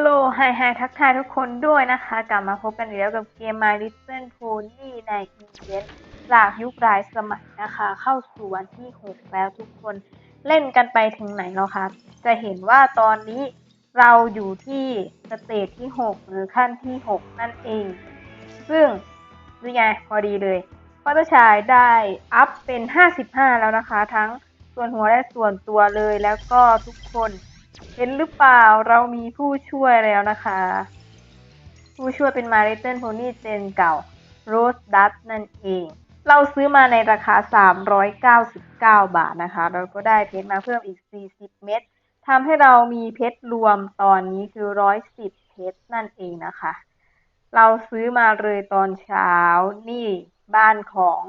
ลโหลไฮไฮทักทายทุกคนด้วยนะคะ กลับมาพบกันอีกแล้วกับเกม My Little Pony ในอีเวนต์จากยุครายสมัยนะคะ เข้าสู่วันที่ 6 แล้วทุกคนเล่นกันไปถึงไหนแล้วคะจะเห็นว่าตอนนี้เราอยู่ที่สเตจที่ 6 หรือขั้นที่ 6 นั่นเอง ซึ่งนี่ไงพอดีเลยพัตชายได้อัพเป็น 55 แล้วนะคะ ทั้งส่วนหัวและส่วนตัวเลยแล้วก็ทุกคน เห็นหรือเปล่าเรามีผู้ช่วยแล้วนะคะ ผู้ช่วยเป็นมาริเติลโพนี่เจนเก่าโรสดัตนั่นเอง เราซื้อมาในราคา 399 บาทนะคะ เราก็ได้เพชรมาเพิ่มอีก 40 เม็ดทำให้เรามีเพชรรวมตอนนี้คือ 110 เพชรนั่นเองนะคะ เราซื้อมาเลยตอนเช้านี่บ้านของ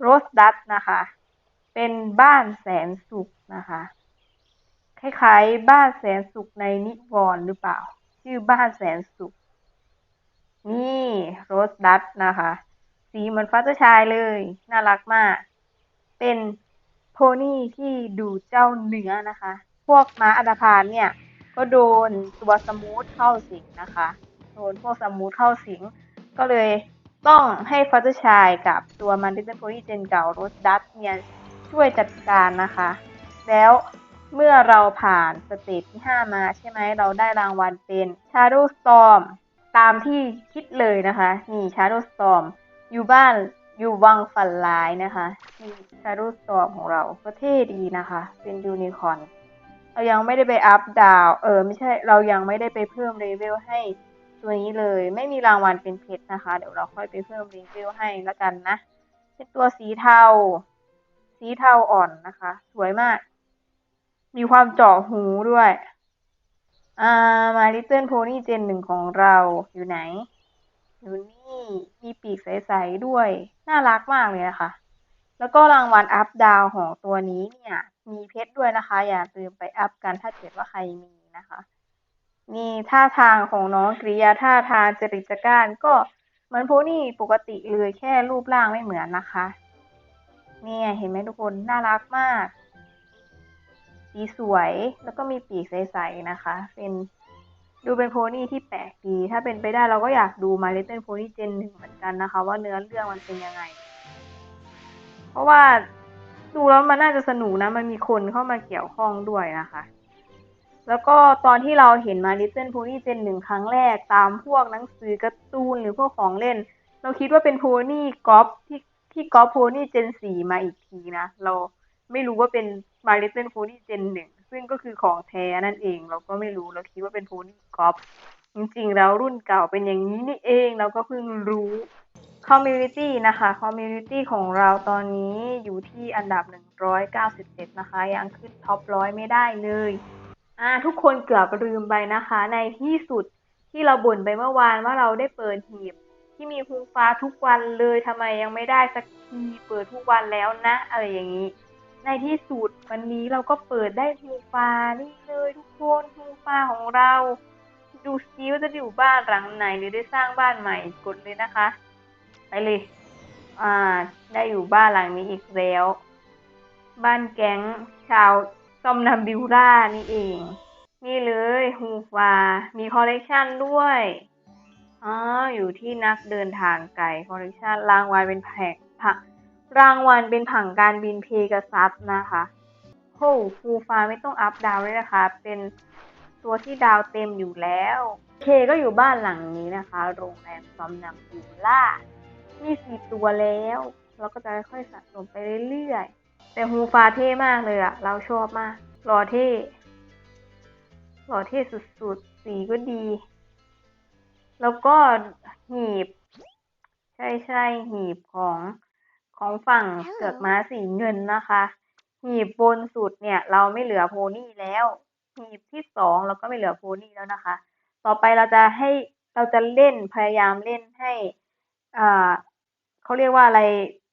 โรสดัตนะคะ เป็นบ้านแสนสุขนะคะ คล้ายๆ บ้านแสนสุขในนิวรณ์หรือเปล่า ชื่อบ้านแสนสุข นี่โรสดัตนะคะ สีเหมือนฟ้าเจ้าชายเลย น่ารักมาก เป็นโพนี่ที่ดูเจ้าเนื้อนะคะ พวกม้าอันดาพานเนี่ย ก็โดนตัวสมูทเข้าสิงนะคะ โดนพวกสมูทเข้าสิง ก็เลยต้องให้ฟัตเตอร์ชายกับตัวมันดิสโพนี่เจนเก่าโรสดัตเนี่ยช่วยจัดการนะคะ แล้ว เมื่อเราผ่านสเตจที่ 5 มาใช่ไหม เราได้รางวัลเป็น Shadow Storm ตามที่คิดเลยนะคะ นี่ Shadow Storm อยู่บ้านอยู่วังฝันร้ายนะคะนี่ Shadow Storm ของเราก็เท่ดีนะคะ เป็นยูนิคอร์นเรายังไม่ได้ไปอัพดาวเออ ไม่ใช่เรายังไม่ได้ไปเพิ่มเลเวลให้ตัวนี้เลย ไม่มีรางวัลเป็นเพชรนะคะ เดี๋ยวเราค่อยไปเพิ่มเลเวลให้แล้วกันนะ เป็นตัวสีเทา สีเทาอ่อนนะคะ สวยมาก มีความเจาะหูด้วย อ่า มาลิตเติ้ลโพนี่เจนหนึ่งของเราอยู่ไหน อยู่นี่ มีปีกใสๆด้วย น่ารักมากเลยนะคะ แล้วก็รางวัลอัพดาวของตัวนี้เนี่ย มีเพชรด้วยนะคะ อย่าลืมไปอัพกันถ้าเกิดว่าใครมีนะคะ นี่ท่าทางของน้องกริยาท่าทางจริตจักรานก็เหมือนโพนี่ปกติเลยแค่รูปร่างไม่เหมือนนะคะ เนี่ยเห็นไหมทุกคน น่ารักมาก สีสวยแล้วก็มีปีกใสๆนะคะ เป็นดูเป็นโพนี่ที่แปลกดี ถ้าเป็นไปได้เราก็อยากดูมาเล t เ l e นโพนี่เจนหนึ่งเหมือนกันนะคะ ว่าเนื้อเรื่องมันเป็นยังไง เพราะว่าดูแล้วมันน่าจะสนุกนะ มันมีคนเข้ามาเกี่ยวข้องด้วยนะคะ แล้วก็ตอนที่เราเห็นมาลิ t เ l e นโพนี่เจนหนึ่งครั้งแรกตามพวกหนังสือการ์ตูนหรือพวกของเล่น เราคิดว่าเป็นโพนี่ก๊อปที่ที่ก๊อปโพนี่เจนสี่มาอีกทีนะ เราไม่รู้ว่าเป็น มาเลเ l e นโพนี่เจนหนึ่งซึ่งก็คือของแท้นั่นเอง เราก็ไม่รู้เราคิดว่าเป็นโพนี่ก๊อปจริงๆ แล้วรุ่นเก่าเป็นอย่างนี้นี่เองเราก็เพิ่งรู้คอมมูนิตี้นะคะคอมมูนิตี้ของเราตอนนี้อยู่ที่อันดับ 197 นะคะ ยังขึ้นท็อปร้อยไม่ได้เลยอ่าทุกคนเกือบลืมไปนะคะ ในที่สุดที่เราบ่นไปเมื่อวานว่าเราได้เปิดหีบ ที่มีภูฟ้าทุกวันเลยทำไมยังไม่ได้สักทีเปิดทุกวันแล้วนะ อะไรอย่างนี้ ในที่สุดวันนี้เราก็เปิดได้ฮูฟานี่เลยทุกคนฮูฟาของเรา ดูซิว่าจะอยู่บ้านหลังไหนหรือได้สร้างบ้านใหม่กดเลยนะคะ ไปเลย อ่า ได้อยู่บ้านหลังนี้อีกแล้ว บ้านแก๊งชาวซอมนัมบิวล่านี่เอง นี่เลยฮูฟา มีคอลเลกชันด้วยอ๋ออยู่ที่นักเดินทางไกลคอลเลกชันรางวัลเป็นแผงผัก รางวัลเป็นผังการบินเพกาซัสนะคะโหฟูฟ้าไม่ต้องอัพดาวเลยนะคะ เป็นตัวที่ดาวเต็มอยู่แล้ว เคก็อยู่บ้านหลังนี้นะคะ โรงแรมซอมนัมบิวล่า มีสี่ตัวแล้ว เราก็จะค่อยๆสะสมไปเรื่อยๆ แต่ฮูฟ้าเท่มากเลยอะเราชอบมาก หล่อเท่ หล่อเท่สุดๆ สีก็ดี แล้วก็หีบ ใช่ใช่ๆหีบของ ของฝั่งเสือกม้าสีเงินนะคะ หีบบนสุดเนี่ย เราไม่เหลือโพนี่แล้ว หีบที่สองเราก็ไม่เหลือโพนี่แล้วนะคะ ต่อไปเราจะให้เราจะเล่นพยายามเล่นให้อ่าเขาเรียกว่าอะไร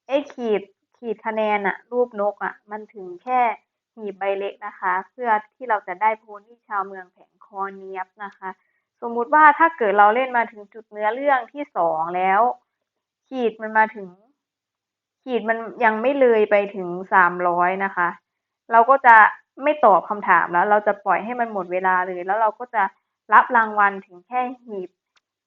ไอ้ขีดขีดคะแนนอะรูปนกอะมันถึงแค่หีบใบเล็กนะคะ เพื่อที่เราจะได้โพนี่ชาวเมืองแผงคอเนียบนะคะ สมมุติว่าถ้าเกิดเราเล่นมาถึงจุดเนื้อเรื่องที่สองแล้ว ขีดมันมาถึง ขีดมันยังไม่เลยไปถึงสามร้อยนะคะ เราก็จะไม่ตอบคำถามแล้ว เราจะปล่อยให้มันหมดเวลาเลยแล้วเราก็จะรับรางวัลถึงแค่หีบ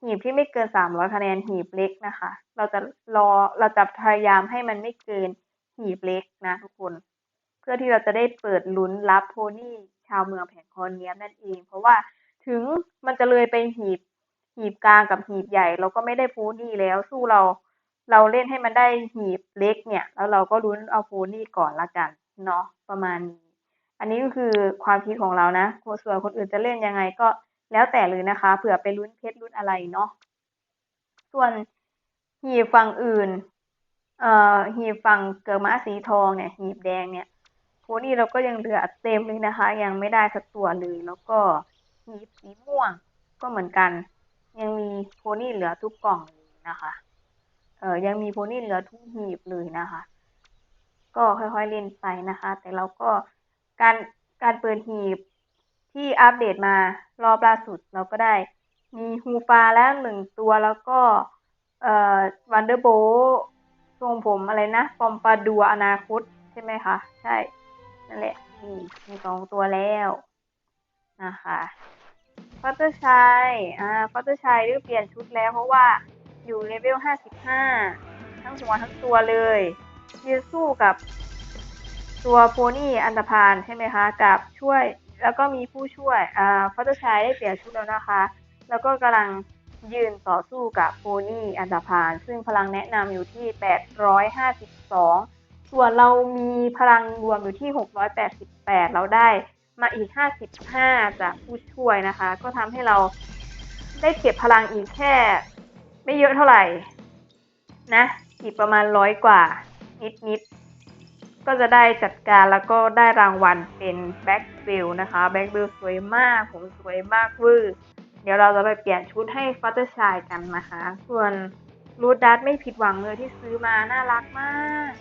หีบที่ไม่เกิน300คะแนนหีบเล็กนะคะ เราจะรอเราจะพยายามให้มันไม่เกินหีบเล็กนะทุกคน เพื่อที่เราจะได้เปิดลุ้นรับโพนี่ชาวเมืองแผงคอนเนี้ยนั่นเอง เพราะว่าถึงมันจะเลยไปหีบ หีบกลางกับหีบใหญ่ เราก็ไม่ได้โพนี่แล้วสู้เรา เราเล่นให้มันได้หีบเล็กเนี่ย แล้วเราก็ลุ้นเอาโพนี่ก่อนละกันเนาะประมาณนี้ อันนี้ก็คือความคิดของเรานะส่วนคนอื่นจะเล่นยังไงก็แล้วแต่เลยนะคะ เผื่อไปลุ้นเพชรลุ้นอะไรเนาะส่วนหีบฝั่งอื่น เอ่อหีบฝั่งเกิดม้าสีทองเนี่ย หีบแดงเนี่ยโพนี่เราก็ยังเหลือเต็มเลยนะคะ ยังไม่ได้สักตัวเลยแล้วก็หีบสีม่วงก็เหมือนกัน ยังมีโพนี่เหลือทุกกล่องเลยนะคะ ออยังมีโพนี่เหลือทุกหีบเลยนะคะ ก็ค่อยๆเล่นไปนะคะ แต่เราก็การการเปิดหีบที่อัปเดตมารอบล่าสุดเราก็ได้ มีฮูฟาแล้วหนึ่งตัวแล้วก็เอ่อวันเดอร์โบทรงผมอะไรนะปอมปาดัวอนาคตใช่ไหมคะ ใช่ นั่นแหละนี่มีสองตัวแล้วนะคะฟัตเตอร์ชัยอ่าฟัตเตอร์ชัยได้เปลี่ยนชุดแล้วเพราะว่า อยู่เลเวลห้าสิบห้าทั้งหัวทั้งตัวเลยยืนสู้กับตัวโพนี่อันธพาลใช่ไหมคะ กับช่วยแล้วก็มีผู้ช่วยอ่าฟัตเตอร์ชัยได้เปลี่ยนชุดแล้วนะคะ แล้วก็กำลังยืนต่อสู้กับโพนี่อันธพาลซึ่งพลังแนะนำอยู่ที่ 852 ส่วนเรามีพลังรวมอยู่ที่ 688 เราได้มาอีก 55 จากผู้ช่วยนะคะ ก็ทำให้เราได้เก็บพลังอีกแค่ ไม่เยอะเท่าไหร่นะอีกประมาณร้อยกว่า นิดๆก็จะได้จัดการแล้วก็ได้รางวัลเป็นแบ็กเบลนะคะแบ็กเบลสวยมาก ผมสวยมากวอร์เดี๋ยวเราจะไปเปลี่ยนชุดให้ฟัตเตอร์ชายกันนะคะ ส่วนรูดดัตไม่ผิดหวังเลยที่ซื้อมาน่ารักมาก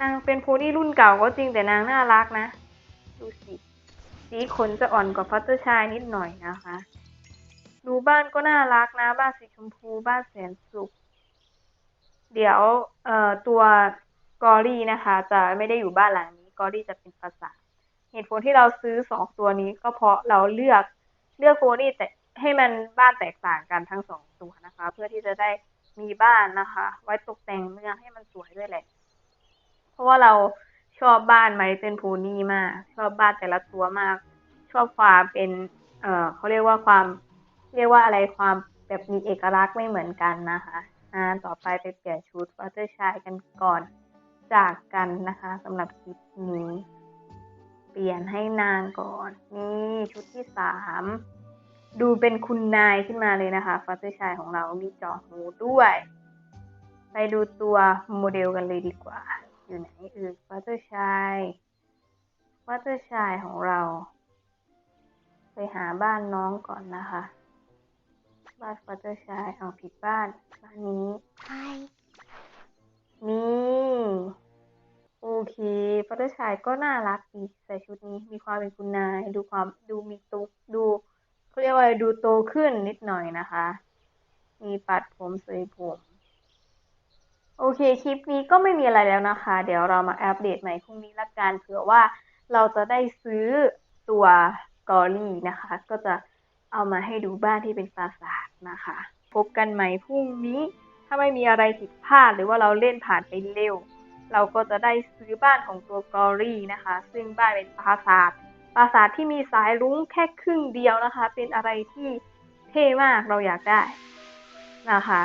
นางเป็นโพนี่รุ่นเก่าก็จริงแต่นางน่ารักนะ ดูสิสีขนจะอ่อนกว่าฟัตเตอร์ชายนิดหน่อยนะคะ ดูบ้านก็น่ารักนะ บ้านสีชมพูบ้านแสนสุข เดี๋ยวเอ่อตัวกอรี่นะคะ จะไม่ได้อยู่บ้านหลังนี้กอรี่จะเป็นปราสาเหตุผลที่เราซื้อสองตัวนี้ก็เพราะเราเลือกเลือกโพนี่แต่ให้มันบ้านแตกต่างกันทั้งสองตัวนะคะ เพื่อที่จะได้มีบ้านนะคะ ไว้ตกแต่งเมืองให้มันสวยด้วยแหละ เพราะว่าเราชอบบ้านไมเติลโพนี่มาก ชอบบ้านแต่ละตัวมาก ชอบความเป็น เอ่อเขาเรียกว่าความ เรียกว่าอะไรความแบบมีเอกลักษณ์ไม่เหมือนกันนะคะอ่าต่อไปไปเปลี่ยนชุดวัตเตอร์ชายกันก่อนจากกันนะคะสำหรับคลิปนี้ เปลี่ยนให้นางก่อน นี่ชุดที่สามดูเป็นคุณนายขึ้นมาเลยนะคะฟัตเตอร์ชายของเรามีจอหูด้วย ไปดูตัวโมเดลกันเลยดีกว่า อยู่ไหนเออฟัตเตอร์ชายฟัตเตอร์ชายของเรา ไปหาบ้านน้องก่อนนะคะ บ้านฟัตเตอร์ชายเอาผิดบ้าน บ้านนี้นี่โอเคฟัตเตอร์ชายก็น่ารักดีใส่ชุดนี้มีความเป็นคุณนาย ดูความดูมีตุกดูเขาเรียกว่าอะไรดูโตขึ้นนิดหน่อยนะคะ มีปัดผมเสยผมโอเค คลิปนี้ก็ไม่มีอะไรแล้วนะคะ เดี๋ยวเรามาอัปเดตใหม่พรุ่งนี้ละกันเผื่อว่าเราจะได้ซื้อตัวกอรี่นะคะ ก็จะ เอามาให้ดูบ้านที่เป็นปราสาทนะคะ พบกันใหม่พรุ่งนี้ถ้าไม่มีอะไรผิดพลาดหรือว่าเราเล่นผ่านไปเร็ว เราก็จะได้ซื้อบ้านของตัวกอรี่นะคะ ซึ่งบ้านเป็นปราสาทปราสาทที่มีสายรุ้งแค่ครึ่งเดียวนะคะ เป็นอะไรที่เท่มากเราอยากได้นะคะ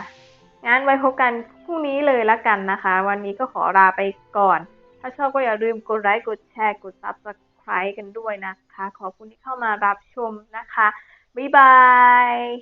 งั้นไว้พบกันพรุ่งนี้เลยละกันนะคะ วันนี้ก็ขอลาไปก่อน ถ้าชอบก็อย่าลืมกดไลค์กดแชร์กด subscribe กันด้วยนะคะ ขอบคุณที่เข้ามารับชมนะคะ Bye bye.